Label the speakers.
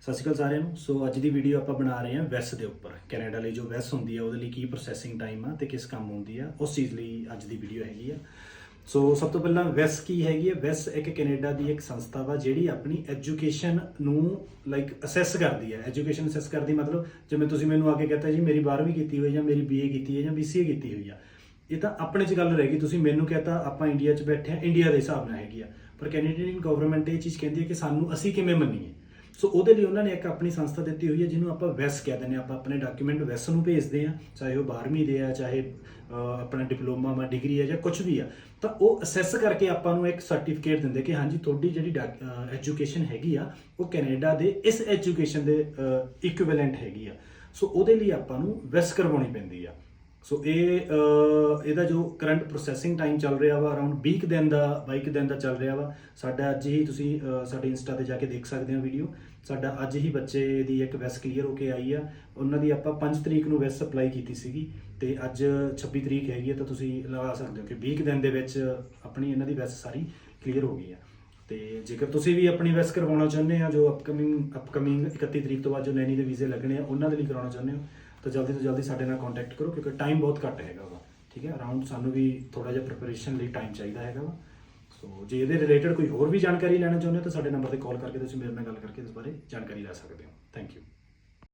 Speaker 1: ਸਤਿ ਸ਼੍ਰੀ ਅਕਾਲ ਸਾਰਿਆਂ ਨੂੰ। ਸੋ ਅੱਜ ਦੀ ਵੀਡੀਓ ਆਪਾਂ ਬਣਾ ਰਹੇ ਹਾਂ ਵੈਸ ਦੇ ਉੱਪਰ। ਕੈਨੇਡਾ ਲਈ ਜੋ ਵੈਸ ਹੁੰਦੀ ਆ, ਉਹਦੇ ਲਈ ਕੀ ਪ੍ਰੋਸੈਸਿੰਗ ਟਾਈਮ ਆ ਤੇ ਕਿਸ ਕੰਮ ਹੁੰਦੀ ਆ, ਉਸ ਚੀਜ਼ ਲਈ ਅੱਜ ਦੀ ਵੀਡੀਓ ਹੈਗੀ ਆ। ਸੋ ਸਭ ਤੋਂ ਪਹਿਲਾਂ ਵੈਸ ਕੀ ਹੈਗੀ ਹੈ ਵੈਸ ਇੱਕ ਕੈਨੇਡਾ ਦੀ ਇੱਕ ਸੰਸਥਾ ਵਾ, ਜਿਹੜੀ ਆਪਣੀ ਐਜੂਕੇਸ਼ਨ ਨੂੰ ਲਾਈਕ ਅਸੈਸ ਕਰਦੀ ਹੈ ਐਜੂਕੇਸ਼ਨ ਅਸੈਸ ਕਰਦੀ ਮਤਲਬ ਜਿਵੇਂ ਤੁਸੀਂ ਮੈਨੂੰ ਆ ਕੇ ਕਹਤਾ ਜੀ, ਮੇਰੀ 12ਵੀਂ ਕੀਤੀ ਹੋਈ ਜਾਂ ਮੇਰੀ ਬੀਏ ਕੀਤੀ ਹੈ ਜਾਂ ਬੀਸੀਏ ਕੀਤੀ ਹੋਈ ਆ। ਇਹ ਤਾਂ ਆਪਣੇ 'ਚ ਗੱਲ ਰਹੇਗੀ। ਤੁਸੀਂ ਮੈਨੂੰ ਕਹਤਾ, ਆਪਾਂ ਇੰਡੀਆ 'ਚ ਬੈਠੇ ਆ ਇੰਡੀਆ ਦੇ ਹਿਸਾਬ ਨਾਲ ਹੈਗੀ ਆ। ਪਰ ਕੈਨੇਡੀਅਨ ਗਵਰਨਮੈਂਟ ਇਹ ਚੀਜ਼ ਕਹਿੰਦੀ ਹੈ ਕਿ ਸਾਨੂੰ ਅਸੀਂ ਕਿਵੇਂ ਮੰਨੀਏ? ਸੋ ਉਹਦੇ ਲਈ ਉਹਨਾਂ ਨੇ ਇੱਕ ਆਪਣੀ ਸੰਸਥਾ ਦਿੱਤੀ ਹੋਈ ਹੈ, ਜਿਹਨੂੰ ਆਪਾਂ ਵੈਸ ਕਹਿ ਦਿੰਦੇ ਹਾਂ। ਆਪਾਂ ਆਪਣੇ ਡਾਕੂਮੈਂਟ ਵੈਸ ਨੂੰ ਭੇਜਦੇ ਆ ਚਾਹੇ ਉਹ 12ਵੀਂ ਦੇ ਆ, ਚਾਹੇ ਆਪਣਾ ਡਿਪਲੋਮਾ ਮਾ ਡਿਗਰੀ ਆ, ਜਾਂ ਕੁਝ ਵੀ ਆ। ਤਾਂ ਉਹ ਅਸੈਸ ਕਰਕੇ ਆਪਾਂ ਨੂੰ ਇੱਕ ਸਰਟੀਫਿਕੇਟ ਦਿੰਦੇ ਕਿ ਹਾਂਜੀ, ਤੁਹਾਡੀ ਜਿਹੜੀ ਐਜੂਕੇਸ਼ਨ ਹੈਗੀ ਆ, ਉਹ ਕੈਨੇਡਾ ਦੇ ਇਸ ਐਜੂਕੇਸ਼ਨ ਦੇ ਇਕੁਇਵਲੈਂਟ ਹੈਗੀ ਆ। ਸੋ ਉਹਦੇ ਲਈ ਆਪਾਂ ਨੂੰ ਵੈਸ ਕਰਵਾਉਣੀ ਪੈਂਦੀ ਆ। ਸੋ ਇਹ ਇਹਦਾ ਜੋ ਕਰੰਟ ਪ੍ਰੋਸੈਸਿੰਗ ਟਾਈਮ ਚੱਲ ਰਿਹਾ ਵਾ ਅਰਾਊਂਡ 20 ਕੁ ਦਿਨ ਦਾ 22 ਕੁ ਦਿਨ ਦਾ ਚੱਲ ਰਿਹਾ ਵਾ। ਸਾਡਾ ਅੱਜ ਹੀ ਤੁਸੀਂ ਸਾਡੇ ਇੰਸਟਾ ਤੇ ਜਾ ਕੇ ਦੇਖ ਸਕਦੇ ਹੋ ਵੀਡੀਓ ਸਾਡਾ ਅੱਜ ਹੀ ਬੱਚੇ ਦੀ ਇੱਕ ਵੈਸ ਕਲੀਅਰ ਹੋ ਕੇ ਆਈ ਆ। ਉਹਨਾਂ ਦੀ ਆਪਾਂ 5 ਤਰੀਕ ਨੂੰ ਵੈਸ ਅਪਲਾਈ ਕੀਤੀ ਸੀਗੀ। ਤੇ ਅੱਜ 26 ਤਰੀਕ ਹੈਗੀ ਆ, ਤਾਂ ਤੁਸੀਂ ਲਗਾ ਸਕਦੇ ਹੋ ਕਿ 20 ਕੁ ਦਿਨ ਦੇ ਵਿੱਚ ਆਪਣੀ ਇਹਨਾਂ ਦੀ ਵੈਸ ਸਾਰੀ ਕਲੀਅਰ ਹੋ ਗਈ ਆ। ਤੇ ਜੇਕਰ ਤੁਸੀਂ ਵੀ ਆਪਣੀ ਵੈਸ ਕਰਵਾਉਣਾ ਚਾਹੁੰਦੇ ਆ, ਜੋ ਅਪਕਮਿੰਗ ਅਪਕਮਿੰਗ 31 ਤਰੀਕ ਤੋਂ ਬਾਅਦ ਜੋ ਨੈਣੀ ਦੇ ਵੀਜ਼ੇ ਲੱਗਣੇ ਆ, ਉਹਨਾਂ ਦੇ ਲਈ ਕਰਾਉਣਾ ਚਾਹੁੰਦੇ ਹੋ ਤਾਂ ਜਲਦੀ ਤੋਂ ਜਲਦੀ ਸਾਡੇ ਨਾਲ ਕੰਟੈਕਟ ਕਰੋ, ਕਿਉਂਕਿ ਟਾਈਮ ਬਹੁਤ ਘੱਟ ਹੈਗਾ ਵਾ। ਠੀਕ ਹੈ ਅਰਾਊਂਡ ਸਾਨੂੰ ਵੀ ਥੋੜਾ ਜਿਹਾ ਪ੍ਰੈਪਰੇਸ਼ਨ ਲਈ ਟਾਈਮ ਚਾਹੀਦਾ ਹੈਗਾ ਵਾ। ਸੋ ਜੇ ਇਹਦੇ ਰਿਲੇਟਡ ਕੋਈ ਹੋਰ ਵੀ ਜਾਣਕਾਰੀ ਲੈਣਾ ਚਾਹੁੰਦੇ ਹੋ ਤਾਂ ਸਾਡੇ ਨੰਬਰ ਤੇ ਕਾਲ ਕਰਕੇ ਤੁਸੀਂ ਮੇਰੇ ਨਾਲ ਗੱਲ ਕਰਕੇ ਇਸ ਬਾਰੇ ਜਾਣਕਾਰੀ ਲੈ ਸਕਦੇ ਹੋ। Thank you